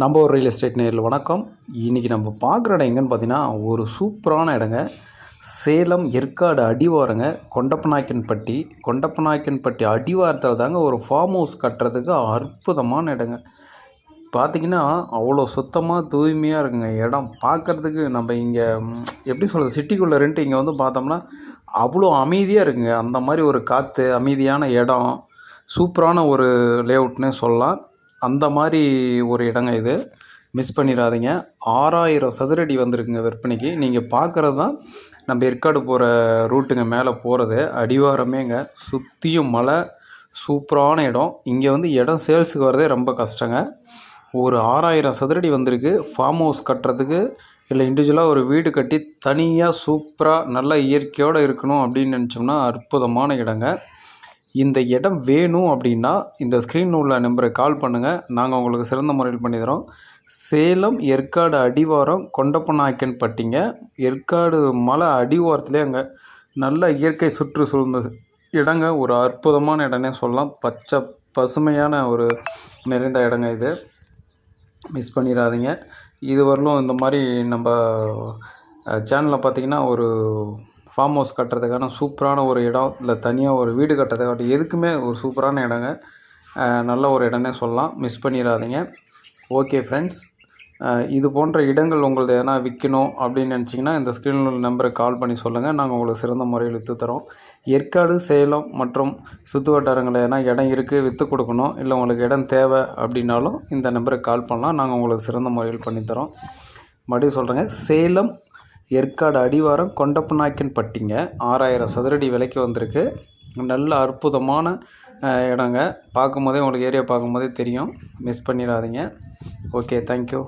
நம்ம ஒரு real estate நேரில் வணக்கம். இன்றைக்கி நம்ம பார்க்குற இடம் எங்கன்னு பார்த்தீங்கன்னா ஒரு சூப்பரான இடங்க. சேலம் ஏற்காடு அடிவாரங்க. கொண்டப்பநாயக்கன்பட்டி. கொண்டப்பநாயக்கன்பட்டி அடிவாரத்தில் தாங்க ஒரு ஃபார்ம் ஹவுஸ் கட்டுறதுக்கு அற்புதமான இடங்க. பார்த்தீங்கன்னா அவ்வளோ சுத்தமாக தூய்மையாக இருக்குங்க. இடம் பார்க்குறதுக்கு நம்ம இங்கே எப்படி சொல்கிறது சிட்டிக்குள்ளே ரெண்டு இங்கே வந்து பார்த்தோம்னா அவ்வளோ அமைதியாக இருக்குங்க. அந்த மாதிரி ஒரு காற்று அமைதியான இடம். சூப்பரான ஒரு லேஅவுட்னே சொல்லலாம். அந்த மாதிரி ஒரு இடங்க இது. மிஸ் பண்ணிடாதீங்க. ஆறாயிரம் சதுரடி வந்திருக்குங்க விற்பனைக்கு. நீங்கள் பார்க்குறது தான் நம்ம ஏற்காடு போகிற ரூட்டுங்க மேலே போகிறது அடிவாரமேங்க. சுற்றியும் மலை. சூப்பரான இடம். இங்கே வந்து இடம் சேல்ஸுக்கு வரதே ரொம்ப கஷ்டங்க. ஒரு ஆறாயிரம் சதுரடி வந்திருக்கு. ஃபார்ம் ஹவுஸ் கட்டுறதுக்கு இல்லை இண்டிவிஜுவலாக ஒரு வீடு கட்டி தனியாக சூப்பராக நல்ல இயற்கையோடு இருக்கணும் அப்படின்னு நினச்சோம்னா அற்புதமான இடங்க. இந்த இடம் வேணும் அப்படின்னா இந்த ஸ்க்ரீன் உள்ள நம்பருக்கு கால் பண்ணுங்கள் நாங்கள் உங்களுக்கு சிறந்த முறையில் பண்ணித்தரோம். சேலம் ஏற்காடு அடிவாரம் கொண்டப்பநாயக்கன் பட்டிங்க ஏற்காடு மலை அடிவாரத்துலேயே அங்கே நல்ல இயற்கை சுற்று சூழ்ந்த இடங்க. ஒரு அற்புதமான இடம்னே சொல்லலாம். பச்சை பசுமையான ஒரு நிறைந்த இடங்க இது. மிஸ் பண்ணிடாதீங்க இதுவரையிலும் இந்த மாதிரி நம்ம சேனலில் பார்த்தீங்கன்னா ஒரு ஃபார்ம் ஹவுஸ் கட்டுறதுக்கான சூப்பரான ஒரு இடம் இல்லை தனியாக ஒரு வீடு கட்டுறதுக்காக எதுக்குமே ஒரு சூப்பரான இடங்க. நல்ல ஒரு இடம்னே சொல்லலாம். மிஸ் பண்ணிடாதீங்க. ஓகே ஃப்ரெண்ட்ஸ் இது போன்ற இடங்கள் உங்களது எதனா விற்கணும் அப்படின்னு நினச்சிங்கன்னா இந்த ஸ்க்ரீனில் உள்ள நம்பருக்கு கால் பண்ணி சொல்லுங்கள் நாங்கள் உங்களுக்கு சிறந்த முறையில் விற்று தரோம். ஏற்காடு சேலம் மற்றும் சுற்று வட்டாரங்களில் எதனா இடம் இருக்குது விற்று கொடுக்கணும் இல்லை உங்களுக்கு இடம் தேவை அப்படின்னாலும் இந்த நம்பருக்கு கால் பண்ணலாம். நாங்கள் உங்களுக்கு சிறந்த முறையில் பண்ணித்தரோம். மறுபடியும் சொல்கிறேங்க சேலம் ஏற்காடு அடிவாரம் கொண்டப்பநாயக்கன் பட்டிங்க. ஆறாயிரம் சதுரடி விலைக்கு வந்திருக்கு. நல்ல அற்புதமான இடங்க. பார்க்கும்போதே உங்களுக்கு ஏரியா பார்க்கும்போதே தெரியும். மிஸ் பண்ணிடாதீங்க. Okay thank you